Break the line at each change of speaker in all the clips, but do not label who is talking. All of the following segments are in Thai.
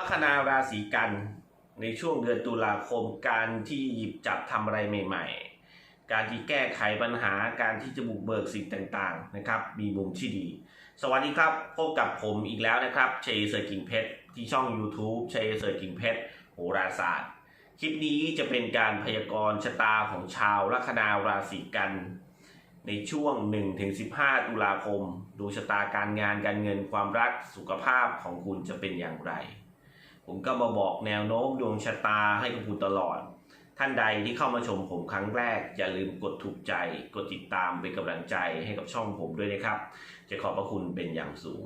ลัคนาราศีกันในช่วงเดือนตุลาคมการที่หยิบจับทำอะไรใหม่ ๆ การที่แก้ไขปัญหาการที่จะบุกเบิกสิ่งต่างๆนะครับ มีมุมที่ดี สวัสดีครับพบกับผมอีกแล้วนะครับเชยเซอร์กิ่งเพชรที่ช่อง YouTube เชยเซอร์กิ่งเพชรโหราศาสตร์ คลิปนี้จะเป็นการพยากรณ์ชะตาของชาวลัคนาราศีกัน ในช่วง 1-15 ตุลาคมดวงชะตาการงานการเงินความรักสุขภาพของคุณจะเป็นอย่างไร ผมก็มาบอกแนวโน้มดวงชะตาให้กับคุณตลอด ท่านใดที่เข้ามาชมผมครั้งแรก อย่าลืมกดถูกใจ กดติดตามเป็นกำลังใจให้กับช่องผมด้วยนะครับ จะขอบพระคุณเป็นอย่างสูง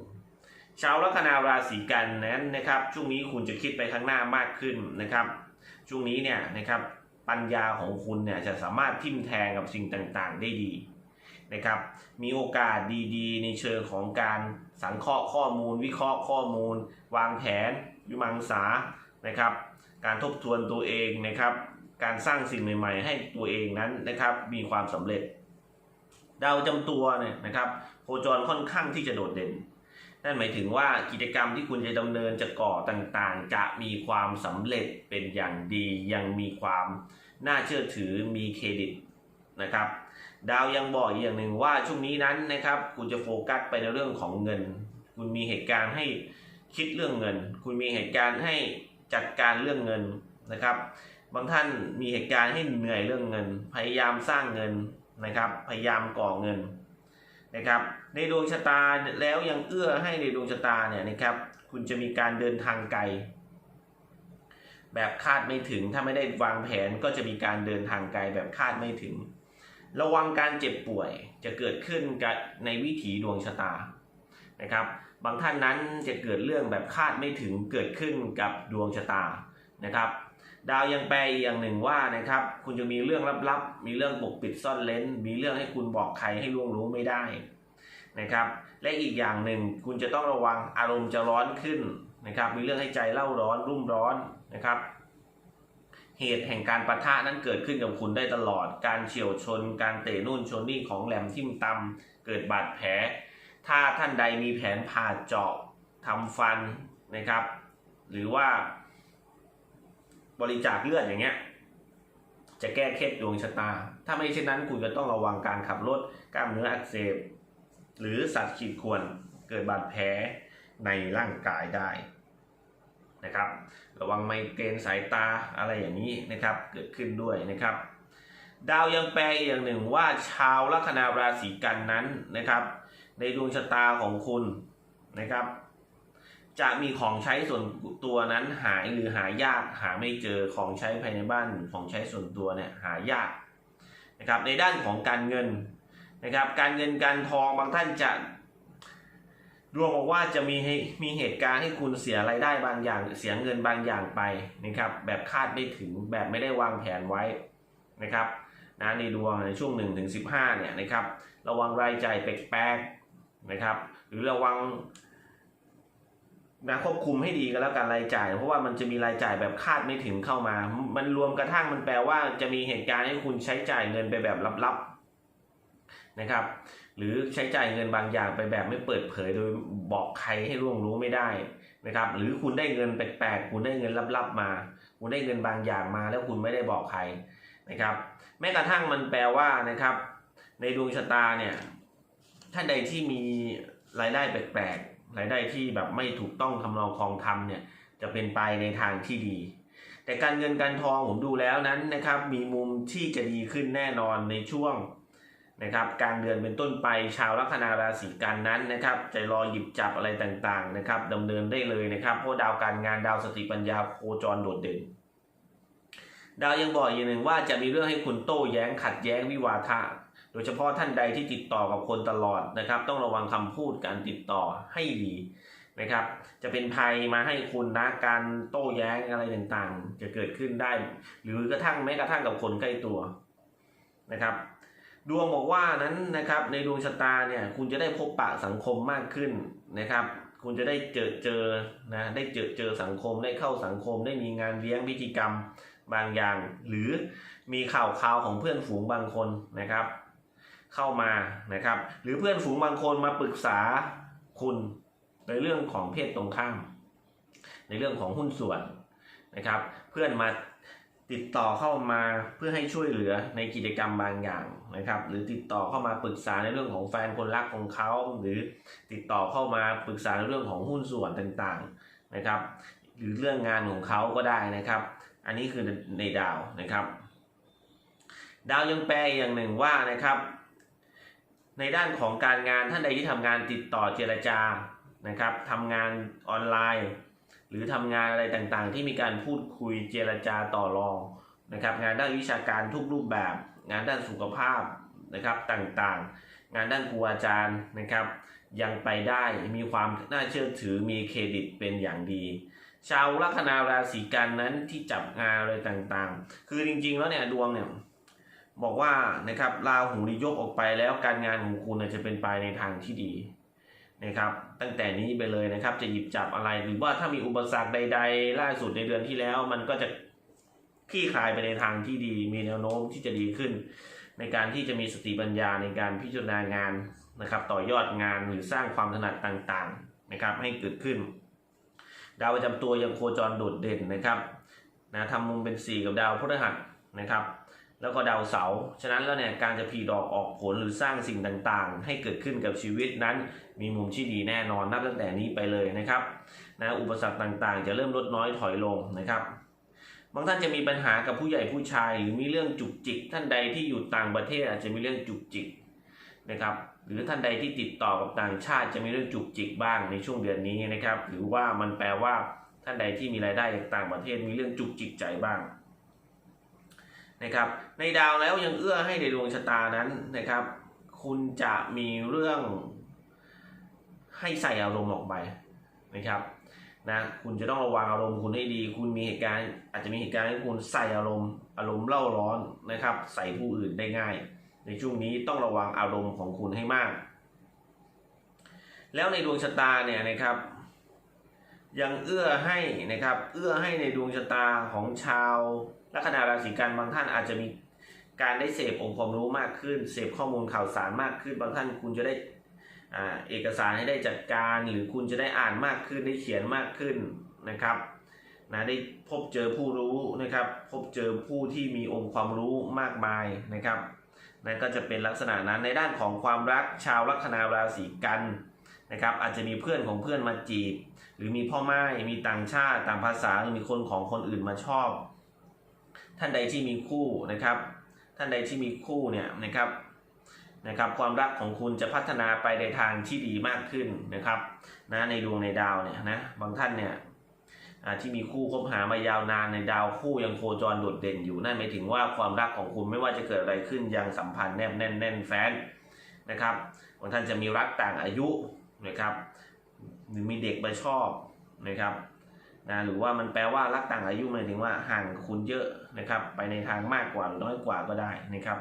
ชาวลัคนาราศีกันนั้นนะครับ ช่วงนี้คุณจะคิดไปข้างหน้ามากขึ้นนะครับ ช่วงนี้เนี่ยนะครับปัญญาของคุณเนี่ยจะสามารถทิมแทงกับสิ่งต่างๆ ได้ดีนะครับ มีโอกาสดีๆ ในเชิงของการสังเคราะห์ข้อมูล วิเคราะห์ข้อมูล วางแผน วิมังสานะครับ การทบทวนตัวเองนะครับ การสร้างสิ่งใหม่ ๆ ให้ตัวเองนั้นนะครับ มีความสำเร็จ ดาวประจำตัวเนี่ยนะครับ โคจรค่อนข้างที่จะโดดเด่น นั่นหมายถึงว่ากิจกรรมที่คุณจะดำเนินจะก่อต่างๆ จะมีความสำเร็จเป็นอย่างดี ยังมีความน่าเชื่อถือมีเครดิตนะครับดาวยังบอกอีกอย่างหนึ่งว่าช่วงนี้นั้นนะครับ คุณจะโฟกัสไปในเรื่องของเงิน คุณมีเหตุการณ์ให้ คิดเรื่องเงิน คุณมีเหตุการณ์ให้จัดการเรื่องเงินนะครับ บางท่านมีเหตุการณ์ให้เหนื่อยเรื่องเงิน พยายามสร้างเงินนะครับ พยายามก่อเงินนะครับ ในดวงชะตาแล้วยังเอื้อให้ในดวงชะตาเนี่ยนะครับ คุณจะมีการเดินทางไกล แบบคาดไม่ถึงถ้าไม่ได้วางแผนก็จะมีการเดินทางไกลแบบคาดไม่ถึง ระวังการเจ็บป่วยจะเกิดขึ้นกับในวิถีดวงชะตา นะครับ บางท่านนั้นจะเกิดเรื่องแบบคาดไม่ถึงเกิดขึ้นกับดวงชะตานะครับ ดาวยังแปลอีกอย่างหนึ่งว่านะครับ คุณจะมีเรื่องลับๆ มีเรื่องปกปิดซ่อนเลนมีเรื่องให้คุณบอกใครให้ล่วงรู้ไม่ได้นะครับ และอีกอย่างหนึ่งคุณจะต้องระวังอารมณ์จะร้อนขึ้นนะครับ มีเรื่องให้ใจเล่าร้อนรุ่มร้อนนะครับเหตุแห่งการประทะนั้นเกิดขึ้นกับคุณได้ตลอด การเฉียวชน การเตะนู่นชนนี่ของแหลมทิ่มตำเกิดบาดแผล ถ้าท่านใดมีแผนผ่าเจาะทำฟันนะครับ หรือว่าบริจาคเลือดอย่างเงี้ยจะแก้เคล็ดดวงชะตา ถ้าไม่เช่นนั้นคุณจะต้องระวังการขับรถกล้ามเนื้ออักเสบ หรือสัตว์ขีดข่วนเกิดบาดแผลในร่างกายได้นะครับ ระวังไมเกรนสายตาอะไรอย่างนี้นะครับเกิดขึ้นด้วยนะครับ ดาวยังแปลอีกอย่างหนึ่งว่าชาวลัคนาราศีกันนั้นนะครับ ในดวงชะตาของคุณนะครับ จะมีของใช้ส่วนตัวนั้นหายหรือหายากหาไม่เจอของใช้ภายในบ้านของใช้ส่วนตัวเนี่ยหายากนะครับในด้านของการเงินนะครับ การเงินการทองบางท่านจะดวงบอกว่าจะมีให้มีเหตุการณ์ให้คุณเสียรายได้บางอย่างเสียเงินบางอย่างไปนะครับ แบบคาดไม่ถึงแบบไม่ได้วางแผนไว้นะครับนะในดวงในช่วง1ถึง15เนี่ยนะครับ ระวังรายจ่ายแปลกๆ นะครับ หรือระวังนะควบคุมให้ดีก็แล้วกันรายจ่าย เพราะว่ามันจะมีรายจ่ายแบบคาดไม่ถึงเข้ามา มันรวมกระทั่งมันแปลว่าจะมีเหตุการณ์ให้คุณใช้จ่ายเงินไปแบบลับๆนะครับ หรือใช้จ่ายเงินบางอย่างไปแบบไม่เปิดเผยโดยบอกใครให้ร่วงรู้ไม่ได้นะครับ หรือคุณได้เงินแปลกๆคุณได้เงินลับๆมา คุณได้เงินบางอย่างมา แล้วคุณไม่ได้บอกใครนะครับ แม้กระทั่งมันแปลว่านะครับ ในดวงชะตาเนี่ย ท่านใดที่มีรายได้แปลกๆรายได้ที่แบบไม่ถูกต้องทำนองคลองธรรมเนี่ยจะเป็นไปในทางที่ดี แต่การเงินการทองผมดูแล้วนั้นนะครับ มีมุมที่จะดีขึ้นแน่นอนในช่วงนะครับกลางเดือนเป็นต้นไปชาวลัคนาราศีกันนั้นนะครับจะรอหยิบจับอะไรต่างๆนะครับดำเนินได้เลยนะครับเพราะดาวการงานดาวสติปัญญาโคจรโดดเด่น ดาวยังบอกอีกหนึ่งว่าจะมีเรื่องให้คุณโต้แย้งขัดแย้งวิวาทะ โดยเฉพาะท่านใดที่ติดต่อกับคนตลอดนะครับ ต้องระวังคำพูดการติดต่อให้ดีนะครับ จะเป็นภัยมาให้คุณนะการโต้แย้งอะไรต่างๆ จะเกิดขึ้นได้ หรือกระทั่งแม้กระทั่งกับคนใกล้ตัวนะครับดวงบอกว่านั้นนะครับในดวงชะตาเนี่ยคุณจะได้พบปะสังคมมากขึ้นนะครับ คุณจะได้เจอเจอนะได้เจอเจอสังคมได้เข้าสังคม ได้มีงานเลี้ยงพิธีกรรมบางอย่าง หรือมีข่าวข่าวของเพื่อนฝูงบางคนนะครับ เข้ามานะครับ หรือเพื่อนฝูงบางคนมาปรึกษาคุณในเรื่องของเพศตรงข้าม ในเรื่องของหุ้นส่วนนะครับ เพื่อนมาติดต่อเข้ามาเพื่อให้ช่วยเหลือในกิจกรรมบางอย่างนะครับ หรือติดต่อเข้ามาปรึกษาในเรื่องของแฟนคนรักของเขาหรือติดต่อเข้ามาปรึกษาในเรื่องของหุ้นส่วนต่างๆนะครับ หรือเรื่องงานของเขาก็ได้นะครับ อันนี้คือในดาวนะครับ ดาวยังแปลอย่างหนึ่งว่านะครับ ในด้านของการงานท่านใดที่ทำงานติดต่อเจรจานะครับทำงานออนไลน์ หรือทำงานอะไรต่างๆ ที่มีการพูดคุยเจรจาต่อรองนะครับงานด้านวิชาการทุกรูปแบบ งานด้านสุขภาพนะครับต่างๆ งานด้านครูอาจารย์นะครับ ยังไปได้มีความน่าเชื่อถือมีเครดิตเป็นอย่างดี ชาวลัคนาราศีกันนั้นที่จับงานอะไรต่างๆ คือจริงๆแล้วเนี่ยดวงเนี่ย บอกว่านะครับราหูนิยกออกไปแล้วการงานของคุณจะเป็นไปในทางที่ดีนะครับ ตั้งแต่นี้ไปเลยนะครับจะหยิบจับอะไรหรือว่าถ้ามีอุปสรรคใด ๆ ล่าสุดในเดือนที่แล้ว มันก็จะคลี่คลายไปในทางที่ดี มีแนวโน้มที่จะดีขึ้น ในการที่จะมีสติปัญญาในการพิจารณางานนะครับ ต่อยอดงานหรือสร้างความถนัดต่างๆนะครับ ให้เกิดขึ้น ดาวประจำตัวยังโคจรโดดเด่นนะครับนะทำมุมเป็น 4 กับดาวพฤหัสนะครับ แล้วก็ดาวเสาร์ฉะนั้นแล้วเนี่ยการจะพลีดอกออกผลหรือสร้างสิ่งต่างๆ ให้เกิดขึ้นกับชีวิตนั้น มีมุมที่ดีแน่นอนนับตั้งแต่นี้ไปเลยนะครับนะอุปสรรคต่างๆ จะเริ่มลดน้อยถอยลงนะครับบางท่านจะมีปัญหากับผู้ใหญ่ผู้ชาย หรือมีเรื่องจุกจิก ท่านใดที่อยู่ต่างประเทศอาจจะมีเรื่องจุกจิกนะครับหรือท่านใดที่ติดต่อกับต่างชาติจะมีเรื่องจุกจิกบ้างในช่วงเดือนนี้นะครับหรือว่ามันแปลว่าท่านใดที่มีรายได้จากต่างประเทศมีเรื่องจุกจิกใจบ้าง นะครับ ในดาวแล้วยังเอื้อให้ในดวงชะตานั้นนะครับ คุณจะมีเรื่องให้ใส่อารมณ์ออกไปนะครับนะคุณจะต้องระวังอารมณ์คุณให้ดี คุณมีเหตุการณ์ อาจจะมีเหตุการณ์ให้คุณใส่อารมณ์ อารมณ์เล่าร้อนนะครับ ใส่ผู้อื่นได้ง่าย ในช่วงนี้ต้องระวังอารมณ์ของคุณให้มาก แล้วในดวงชะตาเนี่ยนะครับ ยังเอื้อให้นะครับ เอื้อให้ในดวงชะตาของชาว ลัคนาราศีกันบางท่านอาจจะมีการได้เสพองค์ความรู้มากขึ้น เสพข้อมูลข่าวสารมากขึ้น บางท่านคุณจะได้อ่าเอกสารให้ได้จัดการหรือคุณจะได้อ่านมากขึ้นได้เขียนมากขึ้นนะครับนะได้พบเจอผู้รู้นะครับ พบเจอผู้ที่มีองค์ความรู้มากมายนะครับนั่นก็จะเป็นลักษณะนั้นในด้านของความรักชาวลัคนาราศีกันนะครับอาจจะมีเพื่อนของเพื่อนมาจีบ หรือมีพ่อไม้มีต่างชาติต่างภาษาหรือมีคนของคนอื่นมาชอบ ท่านใดที่มีคู่นะครับ ท่านใดที่มีคู่เนี่ยนะครับนะครับ ความรักของคุณจะพัฒนาไปในทางที่ดีมากขึ้นนะครับนะในดวงในดาวเนี่ยนะบางท่านเนี่ยอ่าที่มีคู่คบหามายาวนานในดาวคู่ยังโคจรโดดเด่นอยู่นั่นหมายถึงว่าความรักของคุณไม่ว่าจะเกิดอะไรขึ้นยังสัมพันธ์แนบแน่นแน่นแฟนนะครับบางท่านจะมีรักต่างอายุนะครับหรือมีเด็กมาชอบนะครับ นะหรือว่ามันแปลว่ารักต่างอายุหมายถึงว่าห่างคุณเยอะนะครับ ไปในทางมากกว่าหรือน้อยกว่าก็ได้นะครับ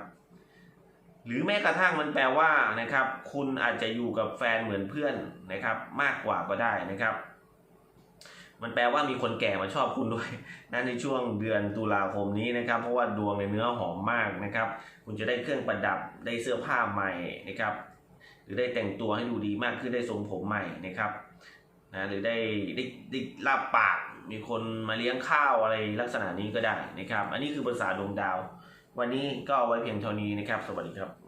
หรือแม้กระทั่งมันแปลว่านะครับ คุณอาจจะอยู่กับแฟนเหมือนเพื่อนนะครับ มากกว่าก็ได้นะครับ มันแปลว่ามีคนแก่มาชอบคุณด้วยนะในช่วงเดือนตุลาคมนี้นะครับ เพราะว่าดวงในเนื้อหอมมากนะครับ คุณจะได้เครื่องประดับได้เสื้อผ้าใหม่นะครับ หรือได้แต่งตัวให้ดูดีมากขึ้นได้ทรงผมใหม่นะครับ นะหรือได้ได้ได้ลาบปากมีคนมาเลี้ยงข้าวอะไรลักษณะนี้ก็ได้นะครับ อันนี้คือภาษาดวงดาว วันนี้ก็เอาไว้เพียงเท่านี้นะครับ สวัสดีครับ